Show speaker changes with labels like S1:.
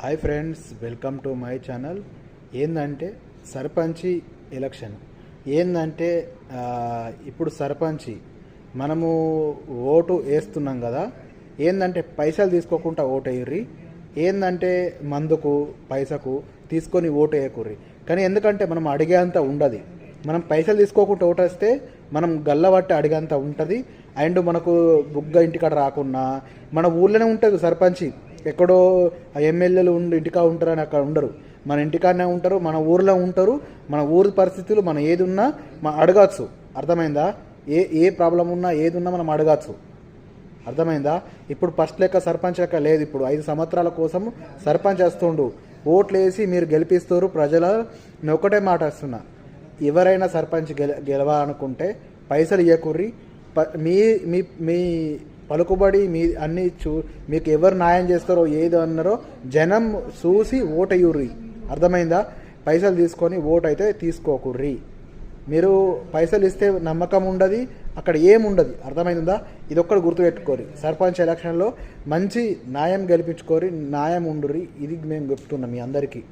S1: Hi friends welcome to my channel ఏందంటే సర్పంచి election ఏందంటే ఇప్పుడు సర్పంచి మనము ఓటు వేస్తున్నాం కదా. ఏందంటే పైసలు తీసుకోకుండా ఓటు వేయర్రి. ఏందంటే మందుకు పైసకు తీసుకొని ఓటు వేయకుర్రి. కానీ ఎందుకంటే మనం అడిగేంత ఉండదు. మనం పైసలు తీసుకోకుండా ఓటు వేస్తే మనం గల్లబట్టి అడిగేంత ఉంటుంది. అండ్ మనకు బుగ్గ ఇంటికాడ రాకున్నా మన ఊళ్ళోనే ఉంటుంది సర్పంచి. ఎక్కడో ఎమ్మెల్యేలు ఉండి ఇంటికా ఉంటారని అక్కడ ఉండరు. మన ఇంటికాడనే ఉంటారు మన ఊర్లో ఉంటారు మన ఊరి పరిస్థితులు మనం ఏది ఉన్నా మనం అడగచ్చు. అర్థమైందా? ఏ ఏ ప్రాబ్లం ఉన్నా ఏది ఉన్నా మనం అడగచ్చు. అర్థమైందా? ఇప్పుడు ఫస్ట్ లెక్క సర్పంచ్ లెక్క లేదు ఇప్పుడు. ఐదు సంవత్సరాల కోసం సర్పంచ్ వస్తుండు. ఓట్లు వేసి మీరు గెలిపిస్తారు ప్రజల నేను ఒకటే మాట వస్తున్నా. ఎవరైనా సర్పంచ్ గెల గెలవాలనుకుంటే పైసలు ఇవ్వకుర్రి ప- మీ మీ మీ పలుకుబడి మీ అన్ని చూ మీకు ఎవరు న్యాయం చేస్తారో ఏదో అన్నారో జనం చూసి ఓటయ్యుర్రి అర్థమైందా? పైసలు తీసుకొని ఓటు అయితే తీసుకోకుర్రి. మీరు పైసలు ఇస్తే నమ్మకం ఉండదు అక్కడ ఏముండదు అర్థమైందా? ఇది ఒక్కటి గుర్తుపెట్టుకోరి. సర్పంచ్ ఎలక్షన్లో మంచి న్యాయం గెలిపించుకోరి న్యాయం ఉండుర్రి. ఇది మేము చెప్తున్నాం మీ అందరికీ.